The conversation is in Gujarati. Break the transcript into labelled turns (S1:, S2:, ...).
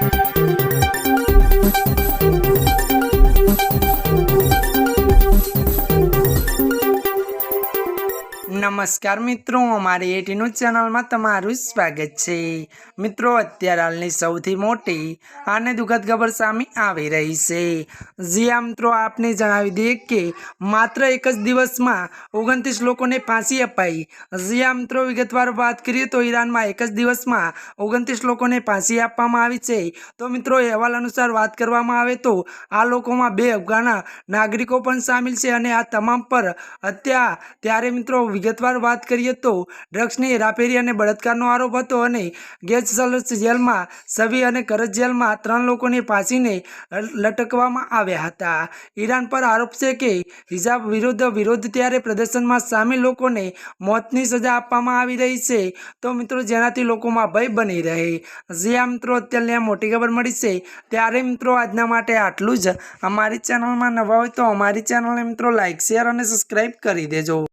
S1: Thank you. નમસ્કાર મિત્રો, અમારી એટીનું ચેનલમાં તમારું સ્વાગત છે. મિત્રો, અત્યારે હાલની સૌથી મોટી અને દુઃખદ ખબર સામે આવી રહી છે. જ્યાં મિત્રો, આપને જણાવી દઈએ કે માત્ર એક જ દિવસમાં ઓગણત્રીસ લોકોને ફાંસી અપાઈ. જ્યાં મિત્રો, વિગતવાર વાત કરીએ તો ઈરાનમાં એક જ દિવસમાં ઓગણત્રીસ લોકોને ફાંસી આપવામાં આવી છે. તો મિત્રો, અહેવાલ અનુસાર વાત કરવામાં આવે તો આ લોકોમાં બે અફઘાના નાગરિકો પણ સામેલ છે અને આ તમામ પર હત્યા. ત્યારે મિત્રો વિગતવાર વાત કરીએ તો ડ્રગ્સની હેરાફેરી અને બળાત્કારનો આરોપ હતો અને ગેસ સલસ જેલમાં, સવી અને કરજ જેલમાં ત્રણ લોકોને ફાંસીને લટકવામાં આવ્યા હતા. ઈરાન પર આરોપ છે કે હિજાબ વિરુદ્ધ વિરોધ ત્યારે પ્રદર્શનમાં સામેલ લોકોને મોતની સજા આપવામાં આવી રહી છે. તો મિત્રો, જેનાથી લોકોમાં ભય બની રહે. જ્યાં મિત્રો અત્યારની આ મોટી ખબર મળી છે, ત્યારે મિત્રો આજના માટે આટલું જ. અમારી ચેનલમાં નવા હોય તો અમારી ચેનલને મિત્રો લાઇક શેર અને સબસ્ક્રાઈબ કરી દેજો.